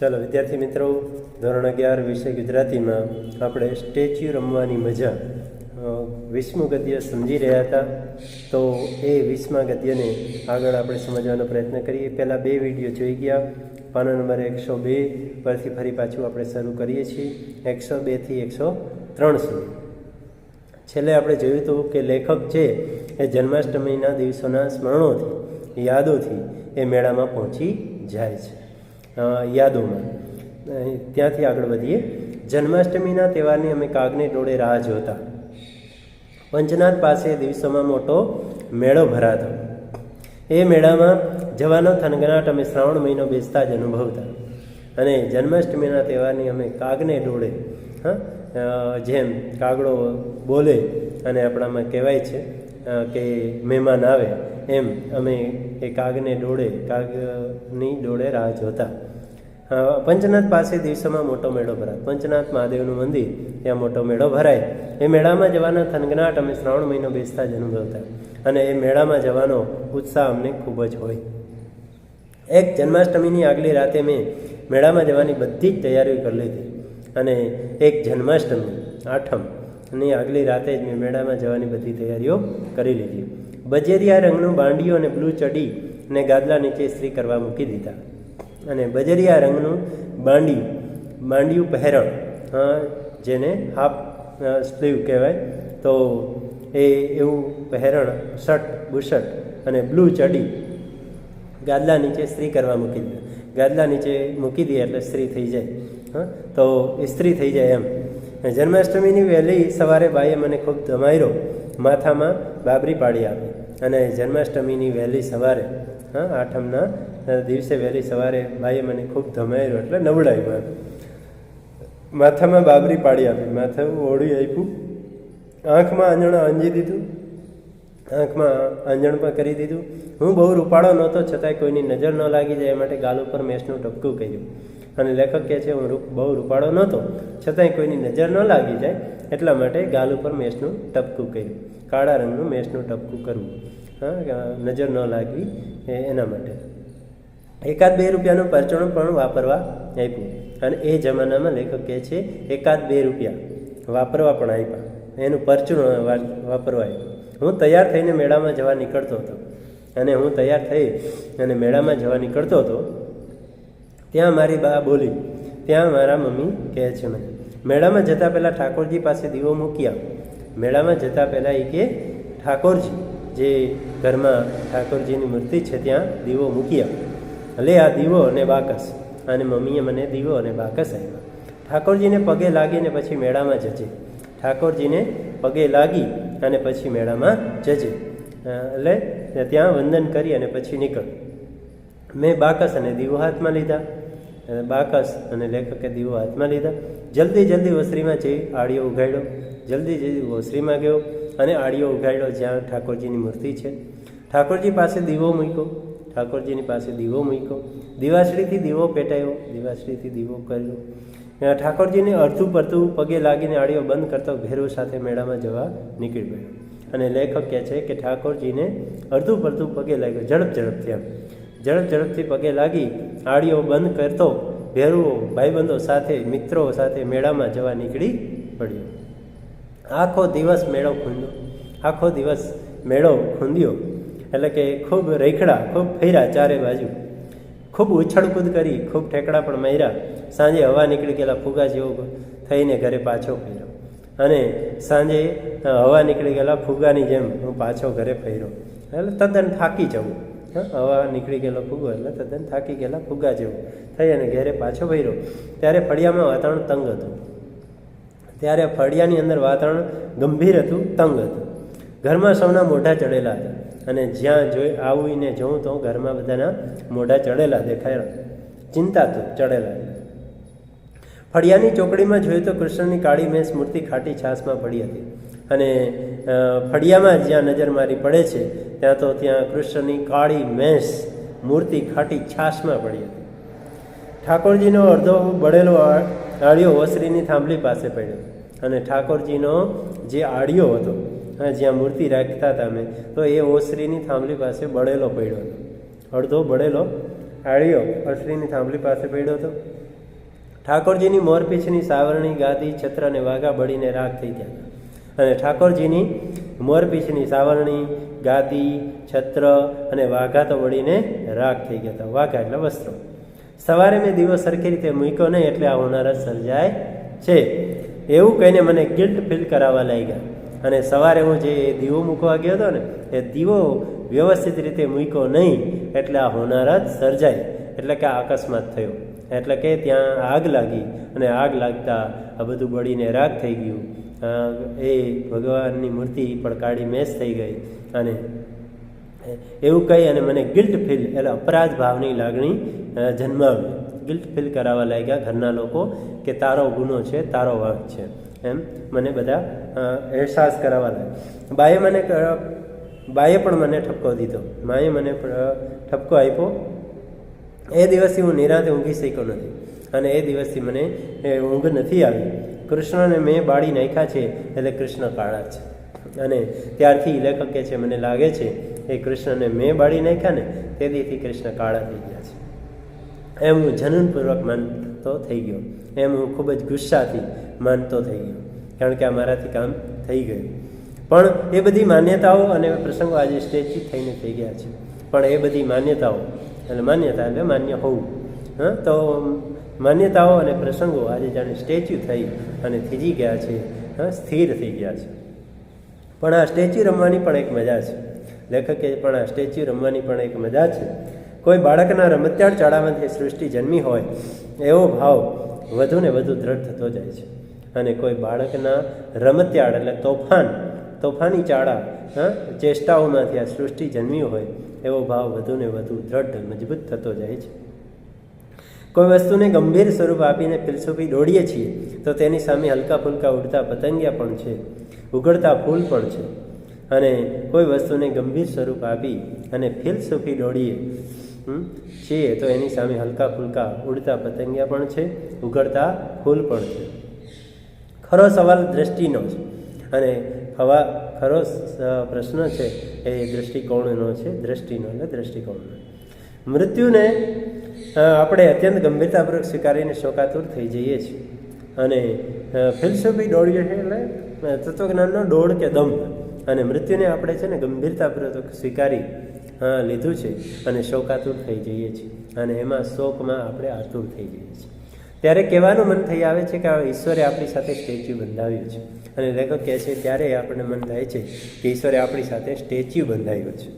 ચાલો, વિદ્યાર્થી મિત્રો, ધોરણ અગિયાર વિષય ગુજરાતીમાં આપણે સ્ટેચ્યુ રમવાની મજા વીસમું ગદ્ય સમજી રહ્યા હતા. તો એ વીસમા ગદ્યને આગળ આપણે સમજવાનો પ્રયત્ન કરીએ. પહેલાં બે વીડિયો જોઈ ગયા. પાના નંબર એકસો બે પરથી ફરી પાછું આપણે શરૂ કરીએ છીએ. એકસો બેથી એકસો ત્રણ સુધી. છેલ્લે આપણે જોયું હતું કે લેખક છે, એ જન્માષ્ટમીના દિવસોના સ્મરણોથી, યાદોથી એ મેળામાં પહોંચી જાય છે. યાદોમાં. ત્યાંથી આગળ વધીએ. જન્માષ્ટમીના તહેવારની અમે કાગને ડોળે રાહ જોતા. પંચનાથ પાસે દિવસોમાં મોટો મેળો ભરાતો. એ મેળામાં જવાનો થનગનાટ અમે શ્રાવણ મહિનો બેસતા જ અનુભવતા. અને જન્માષ્ટમીના તહેવારની અમે કાગને ડોળે હા જેમ કાગડો બોલે અને આપણામાં કહેવાય છે કે મહેમાન આવે, એમ અમે એ કાગને ડોળે કાગની ડોળે રાહ જોતા. પંચનાથ પાસે દિવસોમાં મોટો મેળો ભરાય. પંચનાથ મહાદેવનું મંદિર, ત્યાં મોટો મેળો ભરાય. એ મેળામાં જવાના થનગનાટ અમે શ્રાવણ મહિનો બેસતા જ અનુભવતા. અને એ મેળામાં જવાનો ઉત્સાહ અમને ખૂબ જ હોય. એક જન્માષ્ટમીની આગલી રાતે મેં મેળામાં જવાની બધી જ તૈયારીઓ કરી લીધી. અને એક જન્માષ્ટમી આઠમ અને આગલી રાતે જ મેં મેળામાં જવાની બધી તૈયારીઓ કરી લીધી. બજેરિયા રંગનું બાંડીઓ અને બ્લુ ચડી ને ગાદલા નીચે ઇસ્ત્રી કરવા મૂકી દીધા. અને બજરિયા રંગનું બાંડિયું બાંડિયું પહેરણ જેને હાફ સ્લીવ કહેવાય. તો એ એવું પહેરણ, શર્ટ, બુશર્ટ અને બ્લુ ચડી ગાદલા નીચે સ્ત્રી કરવા મૂકી દીધા ગાદલા નીચે મૂકી દઈએ એટલે સ્ત્રી થઈ જાય. હા, તો ઇસ્ત્રી થઈ જાય એમ. જન્માષ્ટમીની વહેલી સવારે બાઈએ મને ખૂબ ધમાયરો માથામાં બાબરી પાડી આપી. અને જન્માષ્ટમીની વહેલી સવારે, હા, આઠમના દિવસે વહેલી સવારે ભાઈએ મને ખૂબ ધમાયેલું એટલે નવડાવ્યું માથામાં બાબરી પાડી આપી. માથે ઓળી આપ્યું. આંખમાં આંજણ આંજી દીધું. આંખમાં આંજણ પણ કરી દીધું. હું બહુ રૂપાળો નહોતો, છતાંય કોઈની નજર ન લાગી જાય એ માટે ગાલ ઉપર મેષનું ટપકું કર્યું. અને લેખક કહે છે, હું બહુ રૂપાળો નહોતો, છતાંય કોઈની નજર ન લાગી જાય એટલા માટે ગાલ ઉપર મેષનું ટપકું કર્યું. કાળા રંગનું મેષનું ટપકું કરવું. હા, નજર ન લાગવી એના માટે. એકાદ બે રૂપિયાનું પરચણું પણ વાપરવા આપ્યું. અને એ જમાનામાં લેખક કહે છે, એકાદ બે રૂપિયા વાપરવા પણ આપ્યા. એનું પરચુરણ વા- વાપરવા આપ્યું. હું તૈયાર થઈને મેળામાં જવા નીકળતો હતો. અને હું તૈયાર થઈ અને મેળામાં જવા નીકળતો હતો, ત્યાં મારી બા બોલી, ત્યાં મારા મમ્મી કહે છે મને, મેળામાં જતાં પહેલાં ઠાકોરજી પાસે દીવો મૂક્યા મેળામાં જતાં પહેલાં એ કે ઠાકોરજી, જે ઘરમાં ઠાકોરજીની મૂર્તિ છે, ત્યાં દીવો મૂકી આવ. લે આ દીવો અને બાકસ. અને મમ્મીએ મને દીવો અને બાકસ આવ્યો ઠાકોરજીને પગે લાગીને પછી મેળામાં જજે. ઠાકોરજીને પગે લાગી અને પછી મેળામાં જજે. એટલે ત્યાં વંદન કરી અને પછી નીકળ. મેં બાકસ અને દીવો હાથમાં લીધા. બાકસ અને લેખકે દીવો હાથમાં લીધા. જલ્દી જલ્દી ઓસરીમાં જઈ આડિયો ઉઘાડ્યો. જલ્દી જલ્દી ઓસરીમાં ગયો અને આડિયો ઉઘાડ્યો જ્યાં ઠાકોરજીની મૂર્તિ છે. ઠાકોરજી પાસે દીવો મૂક્યો. ઠાકોરજીની પાસે દીવો મૂક્યો. દિવાસળીથી દીવો પેટાયો, દિવાસળીથી દીવો કર્યો. ઠાકોરજીને અડધું પડતું પગે લાગીને આડિયો બંધ કરતો ભેરવ સાથે મેળામાં જવા નીકળી પડ્યો અને લેખક કહે છે કે ઠાકોરજીને અડધું પડતું પગે લાગ્યો. ઝડપ, ઝડપથી એમ ઝડપ, ઝડપથી પગે લાગી આડીઓ બંધ કરતો ભેરુઓ ભાઈબંધો સાથે, મિત્રો સાથે મેળામાં જવા નીકળી પડ્યો. આખો દિવસ મેળો ખૂંદ્યો. આખો દિવસ મેળો ખૂંદ્યો. એટલે કે ખૂબ રેખડા, ખૂબ ફર્યા ચારે બાજુ. ખૂબ ઉછળકૂદ કરી, ખૂબ ઠેકડા પણ માર્યા. સાંજે હવા નીકળી ગયેલા ફુગા જેવો થઈને ઘરે પાછો ફર્યો. અને સાંજે હવા નીકળી ગયેલા ફુગાની જેમ હું પાછો ઘરે ફર્યો. એટલે તદ્દન થાકી જવું. હવા નીકળી ગયેલો ફુગો એટલે તદ્દન થાકી ગયેલા ફુગા જેવું થઈ અને ઘરે પાછો ફર્યો. ત્યારે ફળિયામાં વાતાવરણ તંગ હતું. ત્યારે ફળિયાની અંદર વાતાવરણ ગંભીર હતું, તંગ હતું. ઘરમાં સૌના મોઢા ચડેલા હતા. અને જ્યાં જોઈ આવીને જોઉં તો ઘરમાં બધાના મોઢા ચડેલા દેખાયા. ચિંતા તો ચડેલા. ફળિયાની ચોકડીમાં જોયું તો કૃષ્ણની કાળી મેં મૂર્તિ ખાટી છાસમાં પડી હતી. અને ફળિયામાં જ્યાં નજર મારી પડે છે, ત્યાં તો ત્યાં કૃષ્ણની કાળી મેષ મૂર્તિ ખાટી છાસમાં પડી હતી. ઠાકોરજીનો અડધો બળેલો આ- આડિયો ઓસરીની થાંભલી પાસે પડ્યો. અને ઠાકોરજીનો જે આડિયો હતો હા, જ્યાં મૂર્તિ રાખતા હતા અમે. તો એ ઓસરીની થાંભલી પાસે બળેલો પડ્યો હતો. અડધો બળેલો આળ્યો ઓસરીની થાંભલી પાસે પડ્યો હતો. ઠાકોરજીની મોરપીછની સાવરણી ગાદી છત્ર અને વાઘા બળીને રાખ થઈ ગયા અને ઠાકોરજીની મોરપીંછની સાવરણી ગાદી છત્ર અને વાઘા તો વળીને રાખ થઈ ગયા હતા. વાઘા એટલે વસ્ત્રો. સવારે મેં દીવો સરખી રીતે મૂક્યો નહીં એટલે આ હોનારત સર્જાય છે. એવું કહીને મને ગિલ્ટ ફીલ કરાવવા લાગ્યા. અને સવારે હું જે દીવો મૂકવા ગયો હતો ને, એ દીવો વ્યવસ્થિત રીતે મૂક્યો નહીં, એટલે આ હોનારત સર્જાય એટલે કે આ અકસ્માત થયો. એટલે કે ત્યાં આગ લાગી અને આગ લાગતા આ બધું બળીને રાગ થઈ ગયું. એ ભગવાનની મૂર્તિ પણ કાળી મેસ થઈ ગઈ અને એવું કહી અને મને ગિલ્ટ ફીલ એટલે અપરાધ ભાવની લાગણી જન્માવી. ગિલ્ટ ફીલ કરાવવા લાગ્યા ઘરના લોકો કે તારો ગુનો છે, તારો વાંક છે. એમ મને બધા અહેસાસ કરાવવા લાગ્યા બાએ મને બાએ પણ મને ઠપકો દીધો. માએ મને ઠપકો આપ્યો. એ દિવસથી હું નિરાંતે ઊંઘી શક્યો નથી. અને એ દિવસથી મને, એ ઊંઘ નથી આવી. કૃષ્ણને મેં બાળી નાખ્યા છે એટલે કૃષ્ણ કાળા છે. અને ત્યારથી લેખક કહે છે, મને લાગે છે, એ કૃષ્ણને મેં બાળી નાખ્યા ને તે દીથી કૃષ્ણ કાળા થઈ ગયા છે. એમ હું જનનપૂર્વક માનતો થઈ ગયો. એમ હું ખૂબ જ ગુસ્સાથી માનતો થઈ ગયો. કારણ કે આ મારાથી કામ થઈ ગયું. પણ એ બધી માન્યતાઓ અને પ્રસંગો આજે સ્ટેચ્યુ થઈને થઈ ગયા છે. પણ એ બધી માન્યતાઓ એટલે માન્યતા એટલે માન્ય હોવું. હા, તો માન્યતાઓ અને પ્રસંગો આજે જાણે સ્ટેચ્યુ થઈ અને થીજી ગયા છે. હા, સ્થિર થઈ ગયા છે. પણ આ સ્ટેચ્યુ રમવાની પણ એક મજા છે. લેખકે પણ આ સ્ટેચ્યુ રમવાની પણ એક મજા છે. કોઈ બાળકના રમતિયાળ ચાળામાંથી સૃષ્ટિ જન્મી હોય, એવો ભાવ વધુ ને વધુ દ્રઢ થતો જાય છે. અને કોઈ બાળકના રમતિયાળ એટલે તોફાન, તોફાની ચાળા, હા, ચેષ્ટાઓમાંથી આ સૃષ્ટિ જન્મી હોય, એવો ભાવ વધુ ને વધુ દ્રઢ, મજબૂત થતો જાય છે. કોઈ વસ્તુને ગંભીર સ્વરૂપ આપીને ફિલસૂફી દોડીએ છીએ, તો તેની સામે હલકા ફુલકા ઉડતા પતંગિયા પણ છે, ઉગડતા ફૂલ પણ છે. અને કોઈ વસ્તુને ગંભીર સ્વરૂપ આપી અને ફિલસૂફી દોડીએ છીએ તો એની સામે હલકા ફુલકા ઉડતા પતંગિયા પણ છે ઉગડતા ફૂલ પણ છે. ખરો સવાલ દ્રષ્ટિનો છે. અને હવા ખરો પ્રશ્ન છે, એ દૃષ્ટિકોણનો છે, દ્રષ્ટિનો એટલે દૃષ્ટિકોણનો મૃત્યુને આપણે અત્યંત ગંભીરતાપૂર્વક સ્વીકારીને શોકાતુર થઈ જઈએ છીએ. અને ફિલસોફી દોડીએ છીએ એટલે તત્વજ્ઞાનનો દોડ કે દમ અને મૃત્યુને આપણે છે ને ગંભીરતાપૂર્વક સ્વીકારી લીધું છે અને શોકાતુર થઈ જઈએ છીએ. અને એમાં શોકમાં આપણે આતુર થઈ જઈએ છીએ. ત્યારે કહેવાનું મન થઈ આવે છે કે ઈશ્વરે આપણી સાથે સ્ટેચ્યુ બંધાવ્યું છે. અને લેખક કહે છે, ત્યારે આપણને મન થાય છે કે ઈશ્વરે આપણી સાથે સ્ટેચ્યુ બંધાવ્યું છે.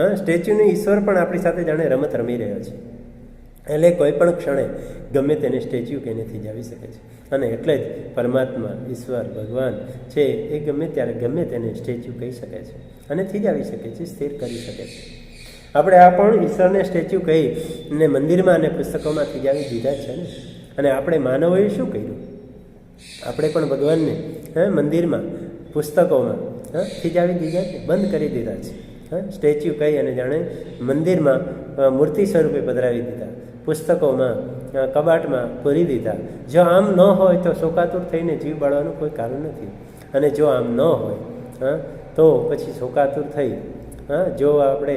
હા, સ્ટેચ્યુનું ઈશ્વર પણ આપણી સાથે જાણે રમત રમી રહ્યો છે. એટલે કોઈ પણ ક્ષણે ગમે તેને સ્ટેચ્યુ કે નથી જાવી શકે છે. અને એટલે જ પરમાત્મા, ઈશ્વર, ભગવાન છે એ ગમે ત્યારે ગમે તેને સ્ટેચ્યુ કહી શકે છે. અને થીજાવી શકે છે, સ્થિર કરી શકે છે. આપણે આ પણ ઈશ્વરને સ્ટેચ્યુ કહી ને મંદિરમાં અને પુસ્તકોમાં થીજાવી દીધા છે ને? અને આપણે માનવોએ શું કર્યું? આપણે પણ ભગવાનને, હા, મંદિરમાં, પુસ્તકોમાં, હા થીજાવી દીધા છે? બંધ કરી દીધા છે. હા, સ્ટેચ્યુ કહી અને જાણે મંદિરમાં મૂર્તિ સ્વરૂપે પધરાવી દીધા. પુસ્તકોમાં કબાટમાં પૂરી દીધા. જો આમ ન હોય તો શોકાતુર થઈને જીવ બાળવાનું કોઈ કારણ નથી. અને જો આમ ન હોય હા તો પછી શોકાતુર થઈ હા જો આપણે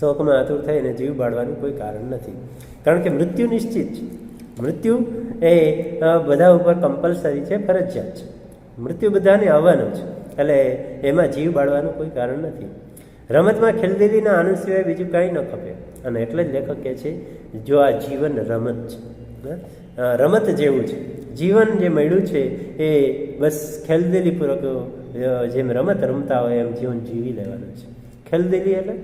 શોકમાં આતુર થઈને જીવ બાળવાનું કોઈ કારણ નથી. કારણ કે મૃત્યુ નિશ્ચિત છે. મૃત્યુ એ બધા ઉપર કમ્પલસરી છે, ફરજિયાત છે. મૃત્યુ બધાને આવવાનું છે. એટલે એમાં જીવ બાળવાનું કોઈ કારણ નથી. રમતમાં ખેલદીલીના આનંદ સિવાય બીજું કાંઈ ન ખપે. અને એટલે જ લેખક કહે છે, જો આ જીવન રમત છે? રમત જેવું છે. જીવન જે મળ્યું છે એ બસ ખેલદિલીપૂર્વક જેમ રમત રમતા હોય એમ જીવન જીવી લેવાનું છે. ખેલદિલી એટલે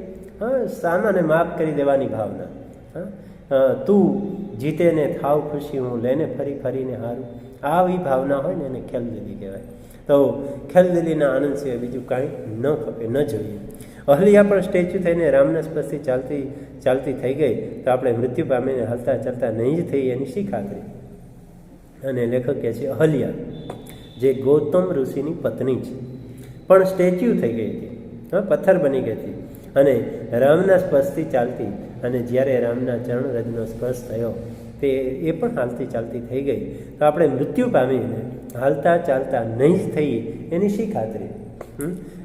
હા સામાને માફ કરી દેવાની ભાવના. હા? તું જીતે ને થાવ ખુશી, હું લેને ફરી ફરીને હારું. આવી ભાવના હોય ને એને ખેલદિલી કહેવાય. તો ખેલદિલીના આનંદ સિવાય બીજું કાંઈ ન ખપે, ન જોઈએ. અહલ્યા પણ સ્ટેચ્યુ થઈને રામના સ્પર્શથી ચાલતી ચાલતી થઈ ગઈ તો આપણે મૃત્યુ પામીને હલતા ચાલતા નહીં જ થઈ એની શી ખાતરી? અને લેખક કહે છે, અહલ્યા, જે ગૌતમ ઋષિની પત્ની છે. પણ સ્ટેચ્યુ થઈ ગઈ હતી. હા, પથ્થર બની ગઈ હતી. અને રામના સ્પર્શથી ચાલતી અને જ્યારે રામના ચરણ રજનો સ્પર્શ થયો, તે એ પણ હાલતી ચાલતી થઈ ગઈ. તો આપણે મૃત્યુ પામીને હાલતા ચાલતા નહીં જ થઈ એની શી ખાતરી?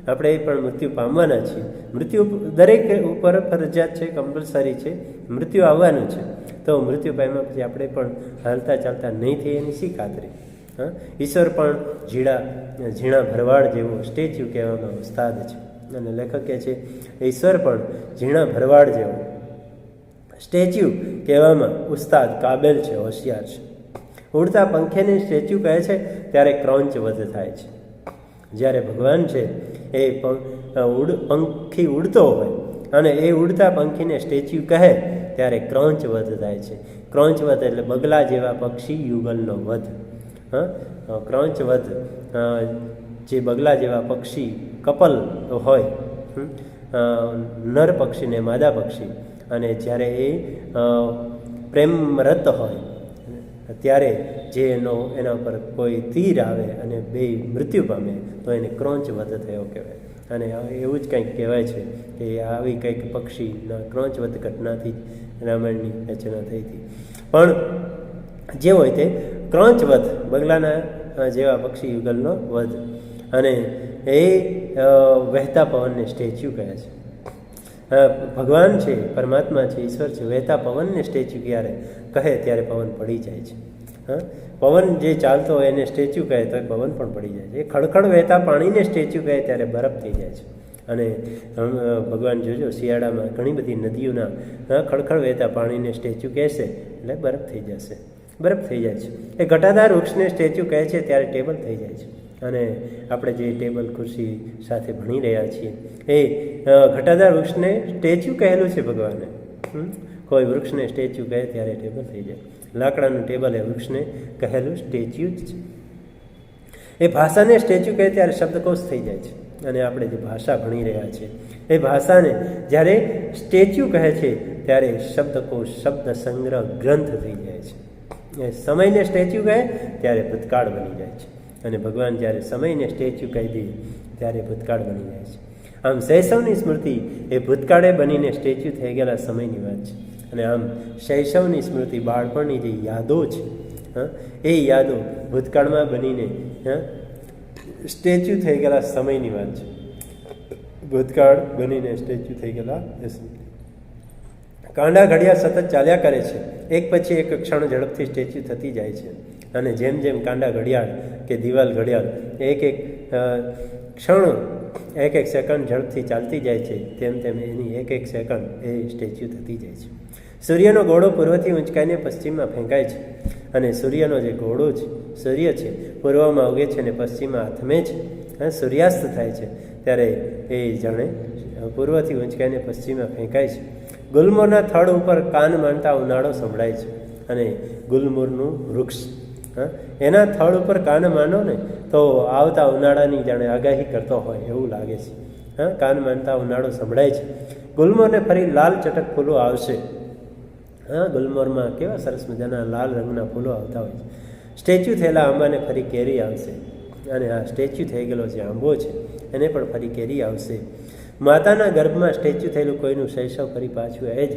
આપણે પણ મૃત્યુ પામવાના છીએ. મૃત્યુ દરેક ઉપર ફરજિયાત છે કમ્પલસરી છે, મૃત્યુ આવવાનું છે. તો મૃત્યુ પામ્યા પછી આપણે પણ હાલતા ચાલતા નહીં થઈ એની શી ખાતરી? હા? ઈશ્વર પણ ઝીણા ઝીણા ભરવાડ જેવો સ્ટેચ્યુ કહેવામાં ઉસ્તાદ છે. અને લેખક કહે છે, ઈશ્વર પણ ઝીણા ભરવાડ જેવો સ્ટેચ્યુ કહેવામાં ઉસ્તાદ, કાબેલ છે, હોશિયાર છે. ઉડતા પંખેને સ્ટેચ્યુ કહે છે, ત્યારે ક્રોંચ વધ થાય છે. જ્યારે ભગવાન છે એ ઉડ, પંખી ઉડતો હોય અને એ ઉડતા પંખીને સ્ટેચ્યુ કહે, ત્યારે ક્રોંચ વધ થાય છે. ક્રોંચ વધ એટલે બગલા જેવા પક્ષી યુગલનો વધ. હા? ક્રોંચ વધ જે બગલા જેવા પક્ષી કપલ હોય નર પક્ષી ને માદા પક્ષી. અને જ્યારે એ પ્રેમરત હોય ત્યારે જે એનો, એના પર કોઈ તીર આવે અને બે મૃત્યુ પામે, તો એને ક્રોંચ વધ થયો કહેવાય. અને એવું જ કંઈક કહેવાય છે કે આવી કંઈક પક્ષીના ક્રોંચ વધ ઘટનાથી જ રામાયણની રચના થઈ હતી. પણ જે હોય તે ક્રોંચ વધ, બગલાના જેવા પક્ષી યુગલનો વધ. અને એ વહેતા પવનને સ્ટેચ્યુ કહે છે. ભગવાન છે, પરમાત્મા છે, ઈશ્વર છે, વહેતા પવનને સ્ટેચ્યુ ક્યારે કહે ત્યારે પવન પડી જાય છે. હા? પવન જે ચાલતો હોય એને સ્ટેચ્યુ કહે તો પવન પણ પડી જાય છે. ખડખડ વહેતા પાણીને સ્ટેચ્યુ કહે ત્યારે બરફ થઈ જાય છે. અને ભગવાન જોજો શિયાળામાં ઘણી બધી નદીઓના ખડખડ વહેતા પાણીને સ્ટેચ્યુ કહેશે, એટલે બરફ થઈ જશે. બરફ થઈ જાય છે. એ ઘટાદાર વૃક્ષને સ્ટેચ્યુ કહે છે ત્યારે ટેબલ થઈ જાય છે. અને આપણે જે ટેબલ ખુરશી સાથે ભણી રહ્યા છીએ. એ ઘટાદાર વૃક્ષને સ્ટેચ્યુ કહેલું છે ભગવાને? કોઈ વૃક્ષને સ્ટેચ્યુ કહે ત્યારે ટેબલ થઈ જાય. લાકડાનું ટેબલ એ વૃક્ષને કહેલું સ્ટેચ્યુ જ છે. એ ભાષાને સ્ટેચ્યુ કહે ત્યારે શબ્દકોશ થઈ જાય છે. અને આપણે જે ભાષા ભણી રહ્યા છીએ, એ ભાષાને જ્યારે સ્ટેચ્યુ કહે છે, ત્યારે શબ્દકોશ, શબ્દ સંગ્રહ ગ્રંથ થઈ જાય છે. એ સમયને સ્ટેચ્યુ કહે, ત્યારે ભૂતકાળ બની જાય છે. અને ભગવાન જ્યારે સમયને સ્ટેચ્યુ કહી દે, ત્યારે ભૂતકાળ બની જાય છે. આમ શૈશવની સ્મૃતિ એ ભૂતકાળે બનીને સ્ટેચ્યુ થઈ ગયેલા સમયની વાત છે. અને આમ શૈશવની સ્મૃતિ બાળપણની જે યાદો છે, હા, એ યાદો ભૂતકાળમાં બનીને, હા, સ્ટેચ્યુ થઈ ગયેલા સમયની વાત છે. ભૂતકાળ બનીને સ્ટેચ્યુ થઈ ગયેલા કાંડા ઘડિયાળ સતત ચાલ્યા કરે છે. એક પછી એક ક્ષણ ઝડપથી સ્ટેચ્યુ થતી જાય છે. અને જેમ જેમ કાંડા ઘડિયાળ કે દિવાલ ઘડિયાળ એક એક ક્ષણ, એક એક સેકન્ડ ઝડપથી ચાલતી જાય છે, તેમ તેમ એની એક એક સેકન્ડ એ સ્ટેચ્યુ થતી જાય છે. સૂર્યનો ઘોડો પૂર્વથી ઊંચકાઈને પશ્ચિમમાં ફેંકાય છે અને સૂર્યનો જે ઘોડો છે, સૂર્ય છે, પૂર્વમાં ઉગે છે અને પશ્ચિમમાં આથમે છે સૂર્યાસ્ત થાય છે, ત્યારે એ જાણે પૂર્વથી ઊંચકાઈને પશ્ચિમમાં ફેંકાય છે. ગુલમોરના થડ ઉપર કાન માનતા ઉનાળો સંભળાય છે અને ગુલમોરનું વૃક્ષ હા? એના થળ ઉપર કાન માનો ને, તો આવતા ઉનાળાની જાણે આગાહી કરતો હોય એવું લાગે છે. હા? કાન માનતા ઉનાળો સંભળાય છે. ગુલમોરને ફરી લાલ ચટક ફૂલો આવશે. હા? ગુલમોરમાં કેવા સરસ મજાના લાલ રંગના ફૂલો આવતા હોય છે. સ્ટેચ્યુ થયેલા આંબાને ફરી કેરી આવશે. અને આ સ્ટેચ્યુ થઈ ગયેલો જે આંબો છે, એને પણ ફરી કેરી આવશે. માતાના ગર્ભમાં સ્ટેચ્યુ થયેલું કોઈનું શૈશવ ફરી પાછું એ જ.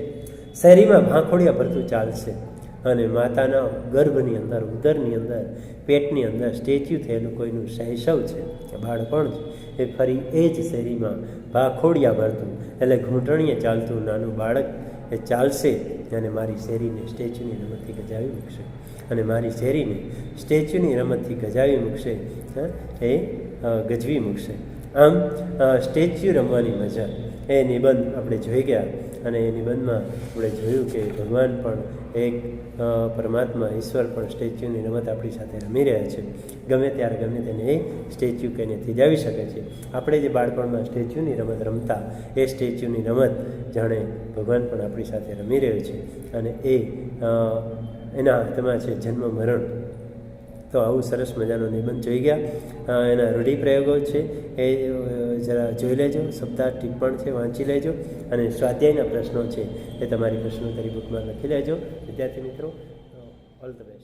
શેરીમાં ભાંખોડિયા ભરતું ચાલશે. અને માતાના ગર્ભની અંદર, ઉદરની અંદર, પેટની અંદર સ્ટેચ્યુ થયેલું કોઈનું શૈશવ છે કે બાળપણ છે, એ ફરી એ જ શેરીમાં ભાખોડિયા ભરતું, એટલે ઘૂંટણીએ ચાલતું નાનું બાળક એ ચાલશે અને મારી શેરીને, સ્ટેચ્યુની રમતથી ગજાવી મૂકશે. અને મારી શેરીને, સ્ટેચ્યુની રમતથી ગજાવી મૂકશે એ ગજવી મૂકશે. આમ સ્ટેચ્યુ રમવાની મજા, એ નિબંધ આપણે જોઈ ગયા, અને એ નિબંધમાં આપણે જોયું કે ભગવાન પણ એક પરમાત્મા, ઈશ્વર પણ સ્ટેચ્યુની રમત આપણી સાથે રમી રહ્યા છે. ગમે ત્યારે ગમે તેને એ સ્ટેચ્યુ કહીને થીજાવી શકે છે. આપણે જે બાળપણમાં સ્ટેચ્યુની રમત રમતા, એ સ્ટેચ્યુની રમત જાણે ભગવાન પણ આપણી સાથે રમી રહ્યો છે. અને એ એના હાથમાં છે જન્મ મરણ. તો આવું સરસ મજાનો નિબંધ જોઈ ગયા. એના રૂઢિપ્રયોગો છે એ જરા જોઈ લેજો. સપ્તાહ ટિપ્પણ છે, વાંચી લેજો. અને સ્વાધ્યાયના પ્રશ્નો છે એ તમારી પ્રશ્નોત્તરી બુકમાં લખી લેજો. વિદ્યાર્થી મિત્રો ઓલ ધ બેસ્ટ